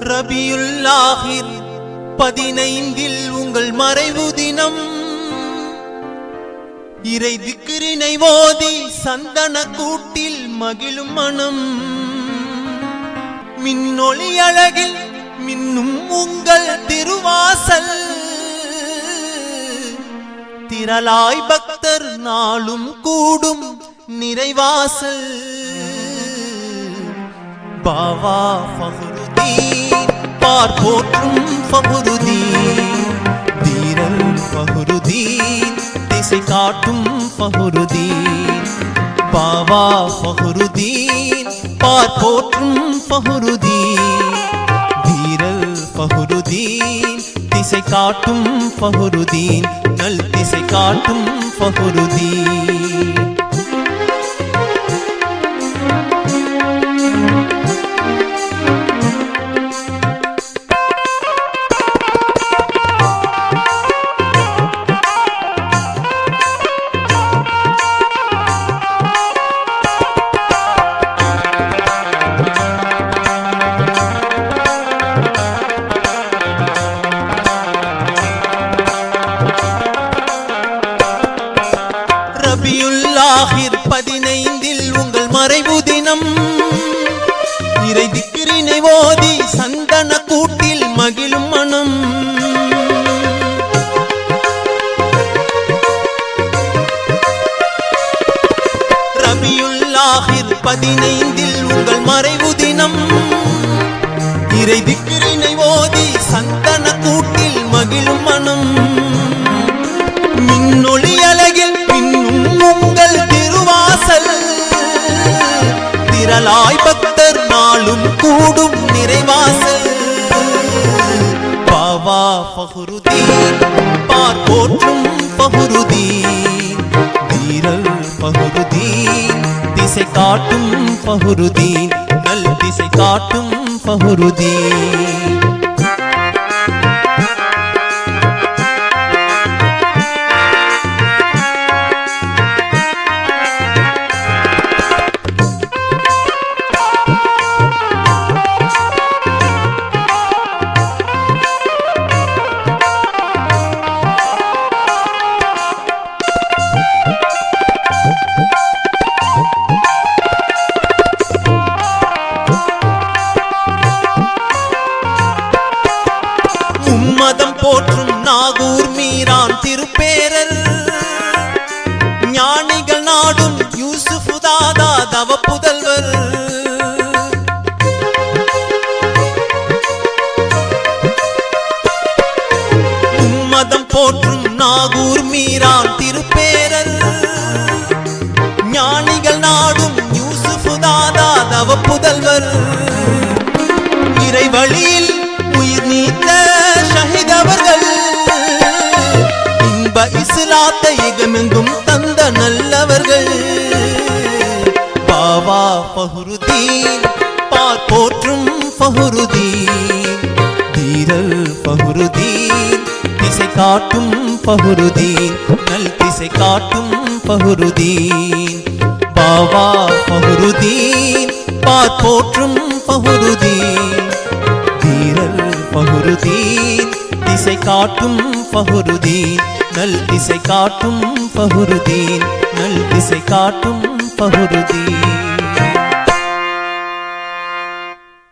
ரபியுல்லாஹிர் பதினைந்தில் உங்கள் மறைவு தினம். இறை திக்கிரினை ஓதி சந்தன கூட்டில் மகிழும் மனம். மின்னொளி அழகில் மின்னும் உங்கள் திருவாசல். திரளாய் பக்தர் நாளும் கூடும் நிறைவாசல். பாவா ஃபஹருதீன் பார் போற்றும் ஃபஹருதீன் தீரல் ஃபஹருதீன் திசை காட்டும் ஃபஹருதீன் பாவா ஃபஹருதீன் பார் போற்றும் ஃபஹருதீன் தீரல் ஃபஹருதீன் திசை காட்டும் ஃபஹருதீன் நல் திசை காட்டும் ஃபஹருதீன் திக்கிரினை ஓதி சந்தன கூட்டில் மகிழும் மனம். ரபியுல்லாஹிர் பதினைந்தில் உங்கள் மறைவு தினம். இறை திக்கிரினை ஓதி சந்தன கூட்டில் மகிழும் மனம். மின்னொளி திரளாய் பக்தர் நாளும் கூடும் நிறைவாசல். பாவா பகுருதி பார் போற்றும் பகுருதி தீரல் பகுருதி திசை காட்டும் பகுருதி நல் திசை காட்டும் பகுருதி. இறை வழியில் உயிர் நீத்த ஷஹிதவர்கள். இன்ப இஸ்லாத்தை இகமெங்கும் தந்த நல்லவர்கள். பாவா பஹுருதீன் பார் போற்றும் பஹுருதீன் தீரல் பஹுருதீன் திசை காட்டும் பஹுருதீன் நல் திசை காட்டும் பஹுருதீன் பாவா பஹுருதீன் பார் போற்றும் பஹுருதீன் காட்டும் பகுருதீன் நல் திசை காட்டும் பகுருதீன் நல் திசை காட்டும் பகுருதீன்.